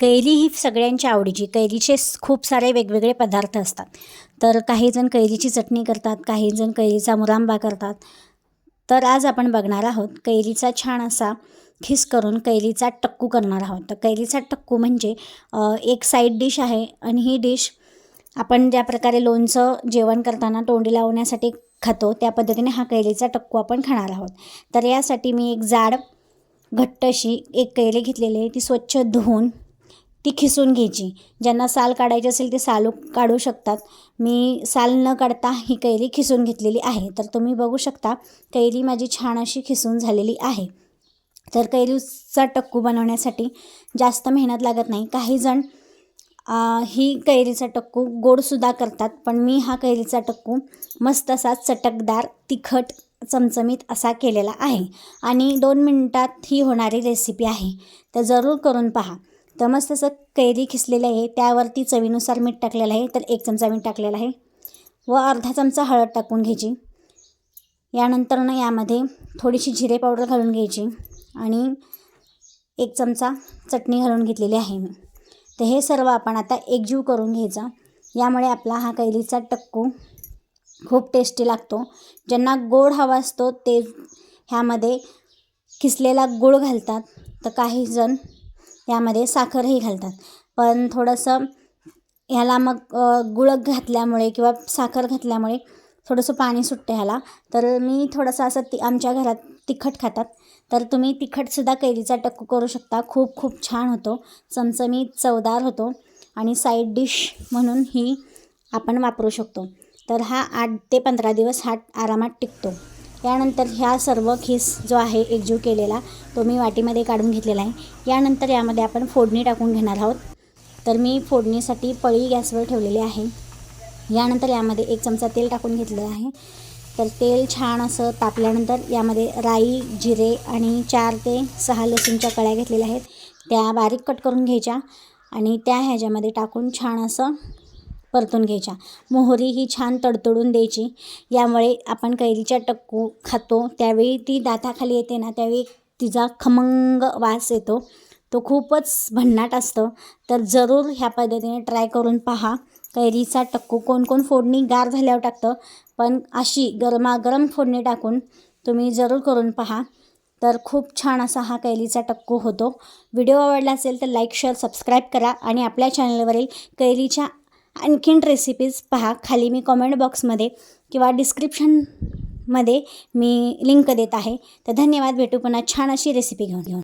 कैरी ही सगळ्यांची आवडीची कैरीचे खूप सारे वेगवेगळे पदार्थ असतात. तर काही जण कैरीची चटणी करतात काही जण कैरीचा मुरांबा करतात. तर आज आपण बघणार आहोत कैरीचा छान असा खिस करून कैरीचा टक्कू करणार आहोत. तर कैरीचा टक्कू म्हणजे एक साईड डिश आहे आणि ही डिश आपण ज्या प्रकारे लोणचं जेवण करताना तोंडी लावण्यासाठी खातो त्या पद्धतीने हा कैरीचा टक्कू आपण खाणार आहोत. तर यासाठी मी एक जाड घट्ट अशी एक कैरी घेतलेली आहे. ती स्वच्छ धुवून ती खिसून घ्यायची. ज्यांना साल काढायची असेल ते साल काढू शकतात. मी साल न काढता ही कैरी खिसून घेतलेली आहे. तर तुम्ही बघू शकता कैरी माझी छान अशी खिसून झालेली आहे. तर कैरीचा टक्कू बनवण्यासाठी जास्त मेहनत लागत नाही. काही जण ही कैरीचा टक्कू गोडसुद्धा करतात पण मी हा कैरीचा टक्कू मस्त असा चटकदार तिखट चमचमीत असा केलेला आहे. आणि दोन मिनटात ही होणारी रेसिपी आहे. तर जरूर करून पहा. तर मस्त असं कैरी खिसलेली आहे त्यावरती चवीनुसार मीठ टाकलेलं आहे तर एक चमचा मीठ टाकलेला आहे. व अर्धा चमचा हळद टाकून घ्यायची. यानंतर ना यामध्ये थोडीशी जिरे पावडर घालून घ्यायची आणि एक चमचा चटणी घालून घेतलेली आहे मी. तर हे सर्व आपण आता एकजीव करून घ्यायचा. यामुळे आपला हा कैरीचा टक्कू खूप टेस्टी लागतो. ज्यांना गोड हवा असतो ते ह्यामध्ये किसलेला गूळ घालतात. तर काही जण यामध्ये साखरही घालतात. पण थोडंसं ह्याला मग गुळक घातल्यामुळे किंवा साखर घातल्यामुळे थोडंसं पाणी सुटतं ह्याला. तर मी थोडंसं असं ती आमच्या घरात तिखट खातात. तर तुम्ही तिखटसुद्धा कैरीचा टक्कू करू शकता. खूप खूप छान होतो. चमचमीत चवदार होतो. आणि साईड डिश म्हणून ही आपण वापरू शकतो. तर हा आठ ते पंधरा दिवस हा आरामात टिकतो. यानंतर ह्या सर्व खिस जो आहे एकजीव केलेला तो मी वाटीमध्ये काढून घेतलेला आहे. यानंतर यामध्ये आपण फोडणी टाकून घेणार आहोत. तर मी फोडणीसाठी पळी गॅसवर ठेवलेली आहे. यानंतर यामध्ये एक चमचा तेल टाकून घेतलं आहे. तर तेल छान असं तापल्यानंतर यामध्ये राई जिरे आणि चार ते सहा लसूणच्या कळ्या घेतलेल्या आहेत. त्या बारीक कट करून घ्यायच्या आणि त्या ह्याच्यामध्ये टाकून छान असं परतून घ्यायच्या. मोहरी ही छान तडतडून द्यायची. यामुळे आपण कैरीच्या टक्कू खातो. त्यावेळी ती दाताखाली येते ना त्यावेळी तिचा खमंग वास येतो. तो खूपच भन्नाट असतो. तर जरूर ह्या पद्धतीने ट्राय करून पहा. कैरीचा टक्कू कोण कोण फोडणी गार झाल्यावर टाकतं. पण अशी गरमागरम फोडणी टाकून तुम्ही जरूर करून पहा. तर खूप छान असा हा कैरीचा टक्कू होतो. व्हिडिओ आवडला असेल तर लाईक शेअर सबस्क्राईब करा आणि आपल्या चॅनलवरील कैरीच्या आणखीन रेसिपीज पहा. खाली मी कॉमेंट बॉक्समध्ये किंवा डिस्क्रिप्शनमध्ये मी लिंक देत आहे. तर धन्यवाद. भेटू पुन्हा छान अशी रेसिपी घेऊन घेऊन